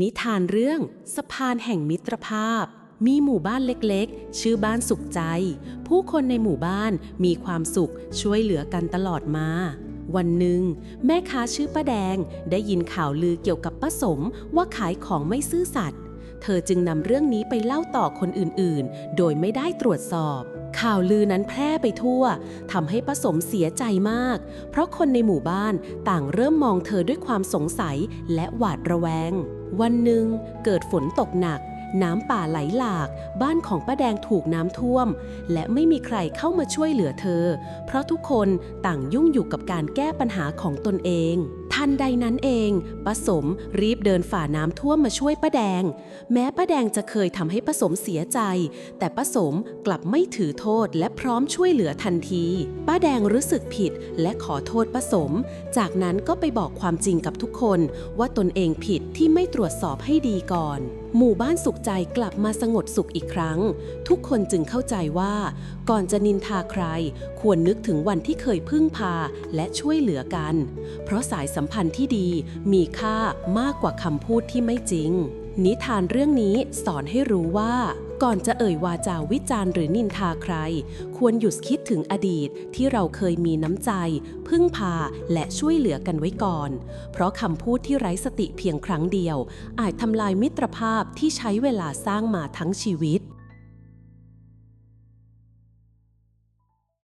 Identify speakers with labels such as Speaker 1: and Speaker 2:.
Speaker 1: นิทานเรื่องสะพานแห่งมิตรภาพ มีหมู่บ้านเล็กๆ ชื่อบ้านสุขใจ ผู้คนในหมู่บ้านมีความสุขช่วยเหลือกันตลอดมา วันหนึ่ง แม่ค้าชื่อป้าแดงได้ยินข่าวลือเกี่ยวกับป้าสมว่าขายของไม่ซื่อสัตย์เธอจึงนำเรื่องนี้ไปเล่าต่อคนอื่นๆ โดยไม่ได้ตรวจสอบ ข่าวลือนั้นแพร่ไปทั่วทำให้ป้าสมเสียใจมาก เพราะคนในหมู่บ้านต่างเริ่มมองเธอด้วยความสงสัยและหวาดระแวง วันหนึ่งเกิดฝนตกหนัก น้ำป่าไหลหลาก บ้านของป้าแดงถูกน้ำท่วม และไม่มีใครเข้ามาช่วยเหลือเธอ เพราะทุกคนต่างยุ่งอยู่กับการแก้ปัญหาของตนเองทันใดนั้นเองป้าสมรีบเดินฝ่าน้ำท่วมมาช่วยป้าแดง แม้ป้าแดงจะเคยทำให้ป้าสมเสียใจ แต่ป้าสมกลับไม่ถือโทษและพร้อมช่วยเหลือทันทีป้าแดงรู้สึกผิดและขอโทษป้าสม จากนั้นก็ไปบอกความจริงกับทุกคน ว่าตนเองผิดที่ไม่ตรวจสอบให้ดีก่อน หมู่บ้านสุขใจกลับมาสงบสุขอีกครั้ง ทุกคนจึงเข้าใจว่า ก่อนจะนินทาใคร ควรนึกถึงวันที่เคยพึ่งพาและช่วยเหลือกัน เพราะสายสัมพันธ์ที่ดีมีค่ามากกว่าคำพูดที่ไม่จริง นิทานเรื่องนี้สอนให้รู้ว่า ก่อนจะเอ่ยวาจาวิจารณ์หรือนินทาใคร ควรหยุดคิดถึงอดีตที่เราเคยมีน้ำใจ พึ่งพาและช่วยเหลือกันไว้ก่อน เพราะคำพูดที่ไร้สติเพียงครั้งเดียว อาจทำลายมิตรภาพที่ใช้เวลาสร้างมาทั้งชีวิต